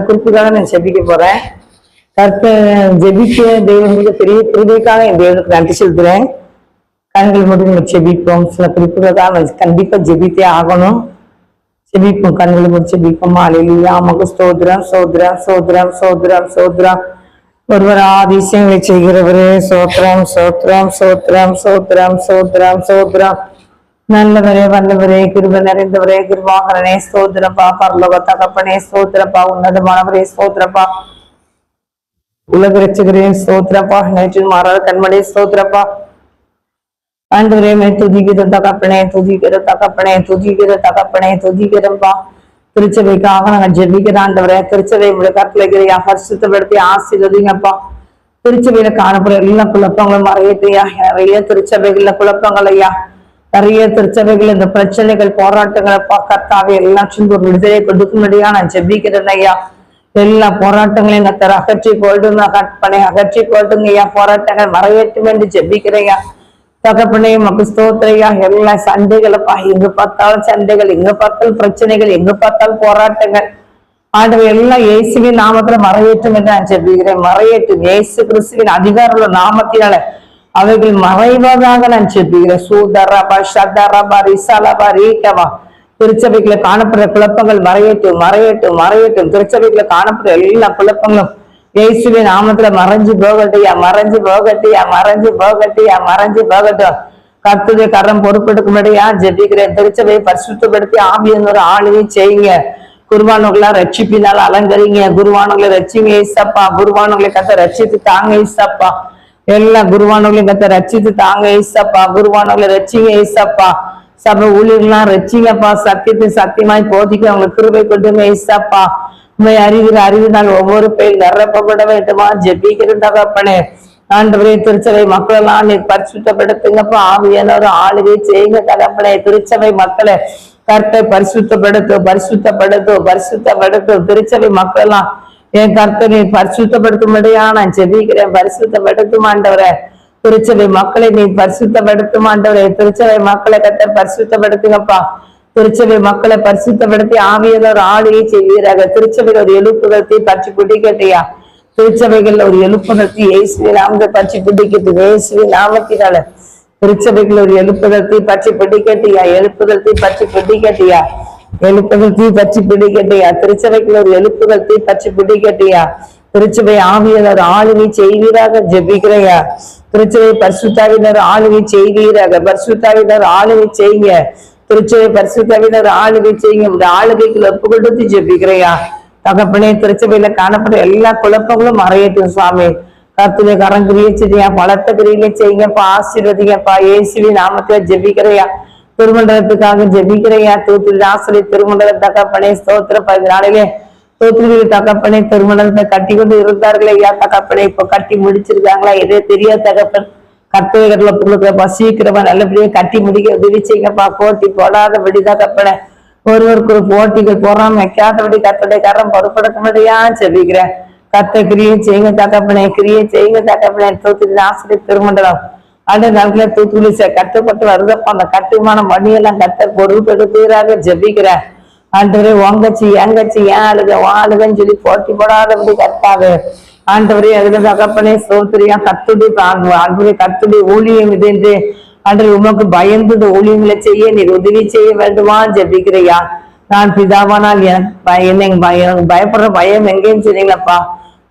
குறிப்புக்காக நான் ஜெபிக்க போறேன். கருத்து ஜெபிக்க தெய்வம் மிக பெரிய கிருபைக்காக என் தேவனுக்கு நன்றி செலுத்துறேன் கண்கள் மட்டும் நம்ம ஜெபிப்போம். சில குறிப்புகளுக்காக நான் கண்டிப்பா ஜெபித்தே ஆகணும். ஜெபிப்போம். கண்களை மட்டும் ஜெபிப்போம்? அலையிலா மகு சோதரம் சோதரம் சோதரம் சோதரம் சோதரம் ஒருவர் ஆதிசயங்களை செய்கிறவரே சோத்திரம் சோத்திரம் சோத்திரம் சோத்திரம் சோத்திரம் சோத்திரம் நல்லவரே வல்லவரே கிருப நிறைந்தவரே கிருபாகரனே ஸ்தோத்திரப்பா பரலோக தகப்பனே ஸ்தோத்திரப்பா உன்னதமானவரே ஸ்தோத்திரப்பா. உலக ரட்சகரே ஸ்தோத்திரப்பா நேற்று மாறாத கண்மணி ஸ்தோத்திரப்பா. ஆண்டவரே மே துதிக்கிற தகப்பனே துதிக்கிற தகப்பனே துதிக்கிற தகப்பனே துதிக்கிறப்பா திருச்சபைக்காக நாங்கள் ஜெபிக்கிற ஆண்டவரே திருச்சபை உடைய கற்பலைக்கிறையா பரிசுத்தப்படுத்தி ஆசீர்வதிங்கப்பா. திருச்சபையில காணப்படுற எல்லா குழப்பங்களும் மறையத்தையா நிறைய திருச்சபைகள்ல குழப்பங்கள் ஐயா. நிறைய திருச்சபைகள் இந்த பிரச்சனைகள் போராட்டங்களை பார்க்கத்தாவே எல்லாச்சும் ஒரு விடுதலை கொடுக்கும்படியா நான் ஜெபிக்கிறேன் ஐயா. எல்லா போராட்டங்களையும் கத்தர் அகற்றி போயிடுங்க கற்பனை அகற்றி கொள்ளுங்க ஐயா. போராட்டங்கள் மறையட்டும் என்று ஜெபிக்கிறையா தகப்பனே மக்கு ஸ்தோத்திரையா எல்லா சண்டைகளப்பா எங்க பார்த்தாலும் சண்டைகள் எங்க பார்த்தாலும் பிரச்சனைகள் எங்க பார்த்தாலும் போராட்டங்கள். ஆண்டவர் எல்லாம் இயேசுவின் நாமத்துல மறையேற்றும் என்று நான் ஜெபிக்கிறேன். மறையேற்றும் இயேசு கிறிஸ்துவின் அதிகாரமுள்ள நாமத்தினால அவைகள் மறைவதாக நான் ஜெபிக்கிறேன் சூதரபா ஷதரபா ரிசலபா ரீட்டவா திருச்சபைக்குள்ள காணப்படுற குழப்பங்கள் மறையட்டும் மறையட்டும் மறையட்டும். திருச்சபைக்குள்ள காணப்படுற எல்லா குழப்பங்களும் இயேசுவின் நாமத்துல மறைஞ்சு போகட்டியா மறைஞ்சு போகட்டியா மறைஞ்சு போகட்டியா மறைஞ்சு போகட்டும். கர்த்தருடைய கரம் பொறுப்பெடுக்கும்படியா ஜெபிக்கிறேன். திருச்சபையை பரிசுத்தப்படுத்தி ஆவியனோட ஆளுகை செய்யுங்க. குருவானவங்களா ரட்சிப்பினால அலங்கரிங்க. குருவானுகளை ரட்சிங்க ஏசப்பா. குருவானவங்களை கத்த ரட்சித்து தாங்க ஏசப்பா. எல்லா குருவானவர்களையும் கத்த ரட்சித்து தாங்க ஏசப்பா குருவானவர்களை ரட்சிங்க ஏசப்பா சபை ஊழியர்கள்லாம் ரட்சிங்கப்பா. சத்தியத்தை சத்தியமாய் போதிக்க அவங்களுக்கு கிருபை கொண்டுங்க ஏசப்பா உண்மை அறிகிற நாள் ஒவ்வொரு பெயர் நிரப்பப்பட வேண்டுமா? ஜெபிக்கிறேன் தகப்பனே ஆண்டவரே திருச்சபை மக்கள் எல்லாம் நீ பரிசுத்தப்படுத்துங்கப்பா. ஆவியானவர் ஆளுகை செய்யுங்க தகப்பனே திருச்சபை மக்களை கர்த்தை பரிசுத்தப்படுத்தும் பரிசுத்தப்படுத்தும் பரிசுத்தப்படுத்தும் திருச்சபை மக்கள் எல்லாம் என் கர்த்தனை பரிசுத்தப்படுத்தும்படியா நான் ஜெபிக்கிறேன். பரிசுத்தப்படுத்தும் ஆண்டவரை திருச்சபை மக்களை நீ பரிசுத்தப்படுத்தும் ஆண்டவரை திருச்சபை மக்களை கத்த பரிசுத்தப்படுத்துங்கப்பா. திருச்சபை மக்களை பரிசுத்தப்படுத்தி ஆவியதோர் ஆளுகை செய்வீராக. திருச்சபையில் ஒரு எழுப்புதத்தை பற்றி பிடிக்கட்டையா? திருச்சபைகள்ல ஒரு எழுப்புதத்தை இயேசுவின் நாமத்தை பற்றி பிடிக்கிறது இயேசுவின் நாமத்தினால திருச்சபைகள் ஒரு எழுப்புதத்தை பற்றி பிடிக்கட்டியா? எழுப்புதத்தை பற்றி பிடிக்கட்டியா? எழுப்புகள் தீ பற்றி பிடிக்கட்டையா திருச்சபைக்குள்ள ஒரு எழுப்புகள் தீ பற்றி பிடிக்கட்டையா திருச்சபை ஆவியனர் ஆளுமை செய்வீராக ஜெபிக்கிறையா? திருச்சபை பரிசுத்தாவினர் ஆளுமை செய்வீராக. பரிசுத்தாவினர் ஆளுமை செய்யுங்க திருச்சபை பரிசுத்தாவினர் ஆளுகை செய்யுங்க இந்த ஆளுகைக்குள்ள ஒப்பு கொடுத்து ஜெபிக்கிறையா? தகப்பனே திருச்சபையில காணப்படுற எல்லா குழப்பங்களும் மறையட்டும் சுவாமி. கத்துல கரம் செய்யா பலத்த கிரியில செய்யுங்கப்பா. ஆசீர்வதிங்கப்பா. ஏசுவி நாமத்துல ஜெபிக்கிறையா? திருமண்டலத்துக்காக ஜெபிக்கிறையா? தூத்துக்குடி ஆசிரி திருமண்டல தகப்பனே ஸ்தோத்திர பதினாலிலே தூத்துக்குடி தகப்பனே திருமணத்தை கட்டி கொண்டு இருந்தார்களே. ஐயா தகப்பனே இப்ப கட்டி முடிச்சிருக்காங்களா? எதே தெரியாத தகப்பன்? கர்த்தவர்களை கொடுக்குறப்பா சீக்கிரமா நல்லபடியா கட்டி முடிக்க விரிச்சிங்கப்பா போட்டி போடாதபடி தகப்பனை. ஒருவருக்கு ஒரு போட்டிகள் போறாம வைக்காதபடி கத்தடைய கரம் பொறுப்படுத்தும்படியா செபிக்கிறேன் கத்த கிரியை செய்யுங்க தகப்பனே கிரியை செய்யுங்க தகப்பனே. தூத்துக்குடி ஆசிரியர் திருமண்டலம். அடுத்த நாட்கள தூத்துக்குடி கட்டுப்பட்டு வருதப்பா அந்த கட்டுமான மணியெல்லாம் கத்த பொருட்படுத்துகிறாக ஜெபிக்கிறேன். ஆண்டவரே உங்கச்சி எங்கச்சி ஏன் அழுக வாழுகன்னு சொல்லி போட்டி போடாதபடி கத்தாது. ஆண்டவரே அதுல தகப்பனே சோத்திரியா கத்துடி ஆண்டவரே கத்துடி ஊழியம் இது என்று அன்று உமக்கு பயந்து இந்த ஊழியங்களை செய்ய நீர் உதவி செய்ய வேண்டுமா? ஜெபிக்கிறையா? நான் பிதாவானால் எனக்கு பய- எனக்கு பயப்படுற பயம் எங்கேன்னு சொன்னீங்களப்பா?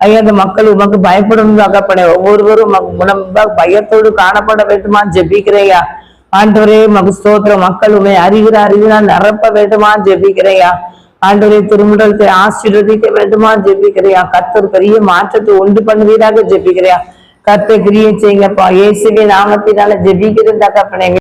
ஐயா அந்த மக்கள் உமக்கு பயப்படும் அகப்படை ஒவ்வொருவரும் உமக்கு பயத்தோடு காணப்பட வேண்டுமா? ஜெபிக்கிறையா ஆண்டவரே மகு ஸ்தோத்திரம். மக்கள் உண்மை அறிகிற அறிவினால் நிரப்ப வேண்டுமா? ஜெபிக்கிறையா ஆண்டவரே திருமுடலத்தை ஆசீர்வதிக்க வேண்டுமா? ஜெபிக்கிறையா கத்தர் பெரிய மாற்றத்தை உண்டு பண்ணுவீராக ஜெபிக்கிறையா கத்தை கிரியை செய்யுங்கப்பா. இயேசுவே நாமத்தினால ஜெபிக்கிறது தகப்பனே.